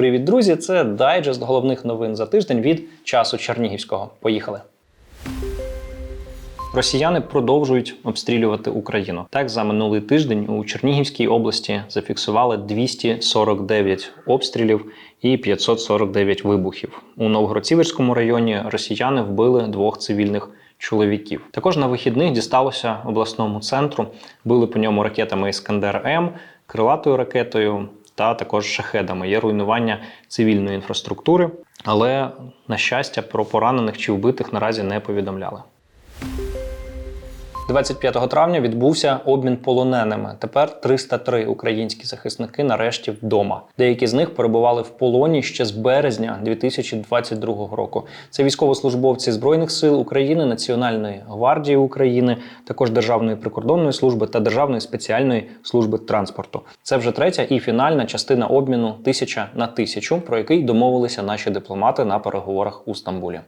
Привіт, друзі! Це дайджест головних новин за тиждень від часу Чернігівського. Поїхали. Росіяни продовжують обстрілювати Україну. Так, за минулий тиждень у Чернігівській області зафіксували 249 обстрілів і 549 вибухів. У Новгород-Сіверському районі росіяни вбили двох цивільних чоловіків. Також на вихідних дісталося обласному центру. Били по ньому ракетами Іскандер М, крилатою ракетою та також шахедами. Є руйнування цивільної інфраструктури, але на щастя про поранених чи вбитих наразі не повідомляли. 25 травня відбувся обмін полоненими. Тепер 303 українські захисники нарешті вдома. Деякі з них перебували в полоні ще з березня 2022 року. Це військовослужбовці Збройних сил України, Національної гвардії України, також Державної прикордонної служби та Державної спеціальної служби транспорту. Це вже третя і фінальна частина обміну тисяча на тисячу, про який домовилися наші дипломати на переговорах у Стамбулі.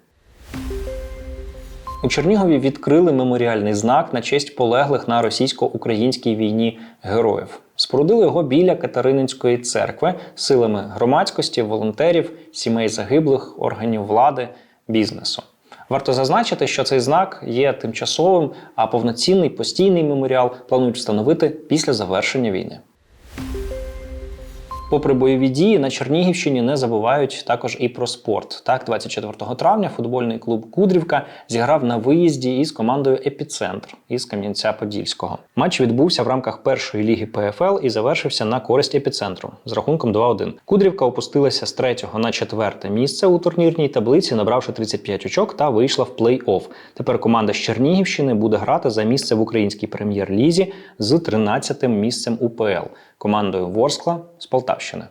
У Чернігові відкрили меморіальний знак на честь полеглих на російсько-українській війні героїв. Спорудили його біля Катерининської церкви силами громадськості, волонтерів, сімей загиблих, органів влади, бізнесу. Варто зазначити, що цей знак є тимчасовим, а повноцінний постійний меморіал планують встановити після завершення війни. Попри бойові дії на Чернігівщині не забувають також і про спорт. Так, 24 травня футбольний клуб Кудрівка зіграв на виїзді із командою Епіцентр із Кам'янця-Подільського. Матч відбувся в рамках першої ліги ПФЛ і завершився на користь епіцентру з рахунком 2-1. Кудрівка опустилася з третього на четверте місце у турнірній таблиці, набравши 35 очок та вийшла в плей-офф. Тепер команда з Чернігівщини буде грати за місце в українській прем'єр-лізі з 13-тим місцем УПЛ командою Ворскла з Полтавщини.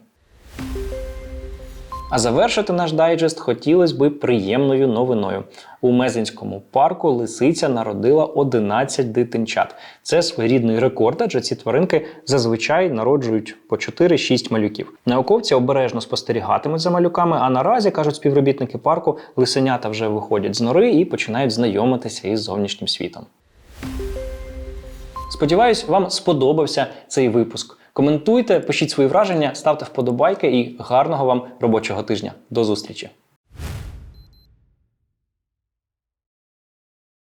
А завершити наш дайджест хотілося би приємною новиною. У Мезенському парку лисиця народила 11 дитинчат. Це своєрідний рекорд, адже ці тваринки зазвичай народжують по 4-6 малюків. Науковці обережно спостерігатимуть за малюками, а наразі, кажуть співробітники парку, лисенята вже виходять з нори і починають знайомитися із зовнішнім світом. Сподіваюсь, вам сподобався цей випуск. Коментуйте, пишіть свої враження, ставте вподобайки і гарного вам робочого тижня. До зустрічі!